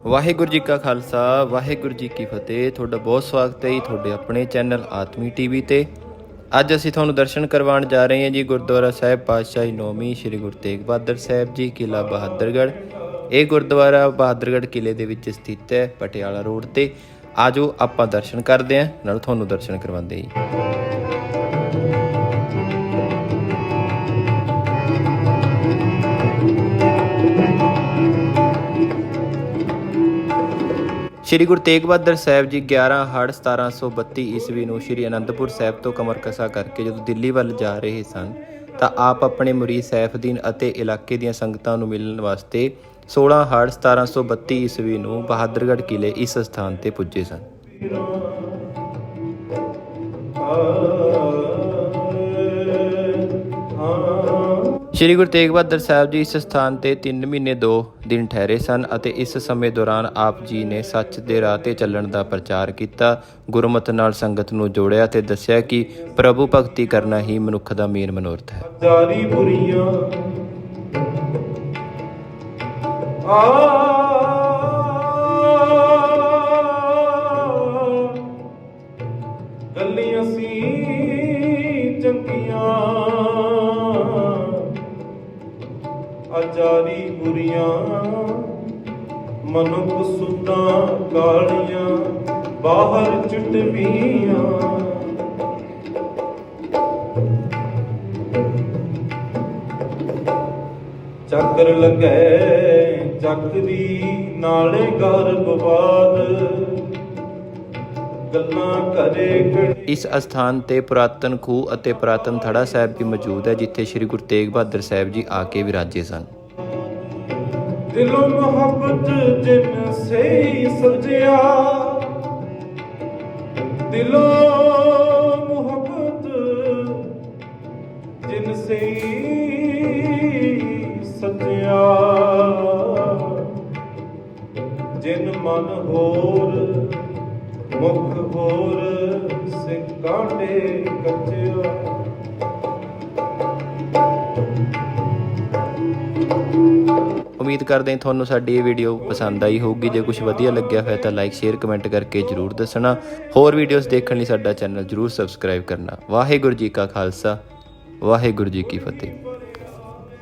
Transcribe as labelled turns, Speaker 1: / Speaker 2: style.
Speaker 1: ਵਾਹਿਗੁਰੂ ਜੀ ਕਾ ਖਾਲਸਾ, ਵਾਹਿਗੁਰੂ ਜੀ ਕੀ ਫਤਿਹ। ਤੁਹਾਡਾ ਬਹੁਤ ਸਵਾਗਤ ਹੈ ਜੀ ਤੁਹਾਡੇ ਆਪਣੇ ਚੈਨਲ ਆਤਮੀ ਟੀਵੀ ਤੇ। ਅੱਜ ਅਸੀਂ ਤੁਹਾਨੂੰ ਦਰਸ਼ਨ ਕਰਵਾਉਣ ਜਾ ਰਹੇ ਹਾਂ ਜੀ ਗੁਰਦੁਆਰਾ ਸਾਹਿਬ ਪਾਤਸ਼ਾਹੀ ਨੌਵੀਂ ਸ੍ਰੀ ਗੁਰੂ ਤੇਗ ਬਹਾਦਰ ਸਾਹਿਬ ਜੀ ਕਿਲਾ ਬਹਾਦਰਗੜ੍ਹ। ਇਹ ਗੁਰਦੁਆਰਾ ਬਹਾਦਰਗੜ੍ਹ ਕਿਲੇ ਦੇ ਵਿੱਚ ਸਥਿਤ ਹੈ, ਪਟਿਆਲਾ ਰੋਡ ਤੇ। ਆਜੋ ਆਪਾਂ ਦਰਸ਼ਨ ਕਰਦੇ ਹਾਂ, ਨਾਲ ਤੁਹਾਨੂੰ ਦਰਸ਼ਨ ਕਰਵਾਉਂਦੇ ਜੀ। ਸ਼੍ਰੀ ਗੁਰੂ ਤੇਗ ਬਹਾਦਰ ਸਾਹਿਬ ਜੀ 11 ਹੜ੍ਹ 1732 ਈਸਵੀ ਨੂੰ ਸ਼੍ਰੀ ਅਨੰਦਪੁਰ ਸਾਹਿਬ ਤੋਂ ਕਮਰਕਸਾ ਕਰਕੇ ਜਦੋਂ ਦਿੱਲੀ ਵੱਲ ਜਾ ਰਹੇ ਸਨ, ਤਾਂ ਆਪ ਆਪਣੇ ਮੁਰੀਦ ਸੈਫਦੀਨ ਅਤੇ ਇਲਾਕੇ ਦੀਆਂ ਸੰਗਤਾਂ ਨੂੰ ਮਿਲਣ ਵਾਸਤੇ 16 ਹੜ੍ਹ 1732 ਈਸਵੀ ਨੂੰ ਬਹਾਦਰਗੜ੍ਹ ਕਿਲੇ ਇਸ ਸਥਾਨ ਤੇ ਪੁੱਜੇ ਸਨ। ਸ਼੍ਰੀ ਗੁਰੂ ਤੇਗ ਬਹਾਦਰ ਸਾਹਿਬ ਜੀ ਇਸ ਸਥਾਨ ਤੇ 3 ਮਹੀਨੇ 2 ਦਿਨ ਠਹਿਰੇ ਸਨ ਅਤੇ ਇਸ ਸਮੇਂ ਦੌਰਾਨ ਆਪ ਜੀ ਨੇ ਸੱਚ ਦੇ ਰਾਹ ਤੇ ਚੱਲਣ ਦਾ ਪ੍ਰਚਾਰ ਕੀਤਾ, ਗੁਰਮਤਿ ਨਾਲ ਸੰਗਤ ਨੂੰ ਜੋੜਿਆ ਤੇ ਦੱਸਿਆ ਕਿ ਪ੍ਰਭੂ ਭਗਤੀ ਕਰਨਾ ਹੀ ਮਨੁੱਖ ਦਾ ਮੇਨ ਮਨੋਰਥ ਹੈ।
Speaker 2: ਜਾਰੀ ਬੁਰੀਆਂ। ਆ। ਗੱਲੀਆਂ ਸੀ ਚੰਗੀਆਂ। ਆ ਬੁਰੀਆਂ ਮਨੁੱਖ ਸੁੱਤਾਂ ਕਾਲੀਆਂ ਬਾਹਰ ਚੁਟਵੀਆਂ। ਚੱਕਰ ਲੱਗੈ ਚੱਕਰੀ ਨਾਲੇ ਗਰਭਵਾਦ। ਗੱਲਾਂ
Speaker 1: ਇਸ ਅਸਥਾਨ ਤੇ ਪੁਰਾਤਨ ਖੂਹ ਅਤੇ ਪੁਰਾਤਨ ਥੜਾ ਸਾਹਿਬ ਵੀ ਮੌਜੂਦ ਹੈ ਜਿੱਥੇ ਸ੍ਰੀ ਗੁਰੂ ਤੇਗ ਬਹਾਦਰ ਸਾਹਿਬ ਜੀ ਆ ਕੇ ਵਿਰਾਜੇ ਸਨ।
Speaker 2: ਦਿਲੋਂ ਮੁਹੱਬਤ ਜਿਨ ਸੇ ਸਜਿਆ ਦਿਲੋਂ ਮੁਹੱਬਤ ਜਿਨ ਸੇ ਸਜਿਆ ਜਿਨ ਮਨ ਹੋਰ ਮੁਖ ਹੋਰ ਸੇ ਕਾਟੇ ਕੱਚਿਆ
Speaker 1: ਉਮੀਦ ਕਰਦੇ ਹਾਂ ਤੁਹਾਨੂੰ ਸਾਡੀ ਇਹ ਵੀਡੀਓ ਪਸੰਦ ਆਈ ਹੋਊਗੀ। ਜੇ ਕੁਝ ਵਧੀਆ ਲੱਗਿਆ ਹੋਇਆ ਤਾਂ ਲਾਈਕ ਸ਼ੇਅਰ ਕਮੈਂਟ ਕਰਕੇ ਜਰੂਰ ਦੱਸਣਾ। ਹੋਰ ਵੀਡੀਓਜ਼ ਦੇਖਣ ਲਈ ਸਾਡਾ ਚੈਨਲ ਜਰੂਰ ਸਬਸਕ੍ਰਾਈਬ ਕਰਨਾ। ਵਾਹਿਗੁਰੂ ਜੀ ਕਾ ਖਾਲਸਾ, ਵਾਹਿਗੁਰੂ ਜੀ ਕੀ ਫਤਿਹ।